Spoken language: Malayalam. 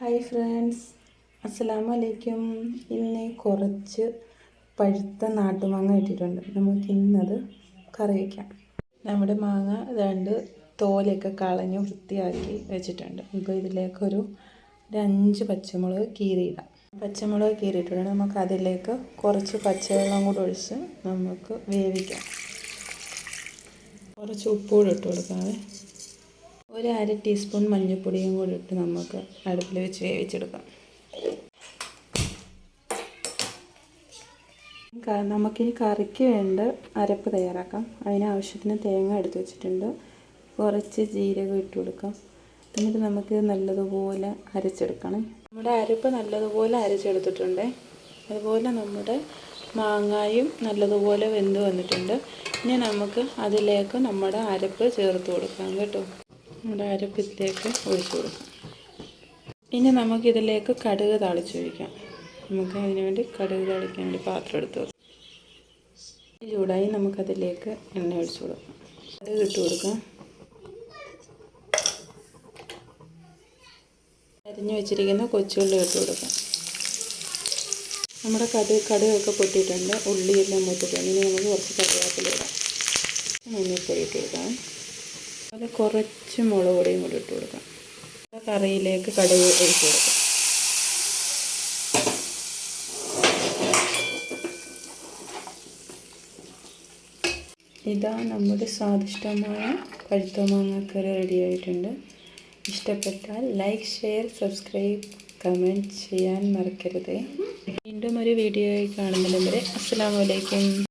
Hi friends. അസ്സലാമു അലൈക്കും ഇന്ന് കുറച്ച് പഴുത്ത നാട്ടുമാങ്ങ ഇട്ടിട്ടുണ്ട് നമുക്ക് ഇന്നത് കറി വയ്ക്കാം നമ്മുടെ മാങ്ങ രണ്ട് തോലൊക്കെ കളഞ്ഞ് വൃത്തിയാക്കി വെച്ചിട്ടുണ്ട്. ഇപ്പോൾ ഇതിലേക്കൊരു ഒരു അഞ്ച് പച്ചമുളക് കീറിയിടാം. പച്ചമുളക് കീറിയിട്ടുണ്ട്. നമുക്ക് അതിലേക്ക് കുറച്ച് പച്ചവെള്ളം കൂടെ ഒഴിച്ച് നമുക്ക് വേവിക്കാം. കുറച്ച് ഉപ്പ് കൂടെ ഇട്ട് കൊടുക്കാവേ ഒരു അര ടീസ്പൂൺ മഞ്ഞൾപ്പൊടിയും കൂടി ഇട്ട് നമുക്ക് അടുപ്പിൽ വെച്ച് വേവിച്ചെടുക്കാം. നമുക്കിനി കറിക്ക് വേണ്ട അരപ്പ് തയ്യാറാക്കാം. അതിനാവശ്യത്തിന് തേങ്ങ എടുത്ത് വെച്ചിട്ടുണ്ട്. കുറച്ച് ജീരകം ഇട്ട് കൊടുക്കാം. എന്നിട്ട് നമുക്ക് നല്ലതുപോലെ അരച്ചെടുക്കണം. നമ്മുടെ അരപ്പ് നല്ലതുപോലെ അരച്ചെടുത്തിട്ടുണ്ട്. അതുപോലെ നമ്മുടെ മാങ്ങായും നല്ലതുപോലെ വെന്ത് വന്നിട്ടുണ്ട്. ഇനി നമുക്ക് അതിലേക്ക് നമ്മുടെ അരപ്പ് ചേർത്ത് കൊടുക്കാം കേട്ടോ. നമ്മുടെ അരപ്പ് ഇതിലേക്ക് ഒഴിച്ചു കൊടുക്കാം. ഇനി നമുക്കിതിലേക്ക് കടുക് താളിച്ചൊഴിക്കാം നമുക്ക് അതിന് വേണ്ടി കടുക് താളിക്കാൻ വേണ്ടി പാത്രം എടുത്ത് വെക്കാം. ചൂടായി നമുക്കതിലേക്ക് എണ്ണ ഒഴിച്ചു കൊടുക്കാം. കടുക് ഇട്ട് കൊടുക്കാം. അരിഞ്ഞു വെച്ചിരിക്കുന്ന കൊച്ചുള്ളി ഇട്ട് കൊടുക്കാം. നമ്മുടെ കടുക് കടുകൊക്കെ പൊട്ടിയിട്ടുണ്ട്. ഉള്ളിയെല്ലാം പൊട്ടിയിട്ടുണ്ട്. ഇനി നമുക്ക് കുറച്ച് കറിവേപ്പില ഇടാം. മഞ്ഞൾപ്പൊടി ഇട്ട് കൊടുക്കാം. അത് കുറച്ച് മുളക് പൊടിയും കൂടി ഇട്ട് കൊടുക്കാം. കറിയിലേക്ക് കടുക് ഒഴിച്ച് കൊടുക്കാം. ഇതാ നമ്മുടെ സ്വാദിഷ്ടമായ പഴുത്ത മാങ്ങക്കറി റെഡി ആയിട്ടുണ്ട്. ഇഷ്ടപ്പെട്ടാൽ ലൈക്ക് ഷെയർ സബ്സ്ക്രൈബ് കമന്റ് ചെയ്യാൻ മറക്കരുത്. വീണ്ടും ഒരു വീഡിയോയിൽ കാണുന്നതിന് വരെ അസ്സാം വലൈക്കും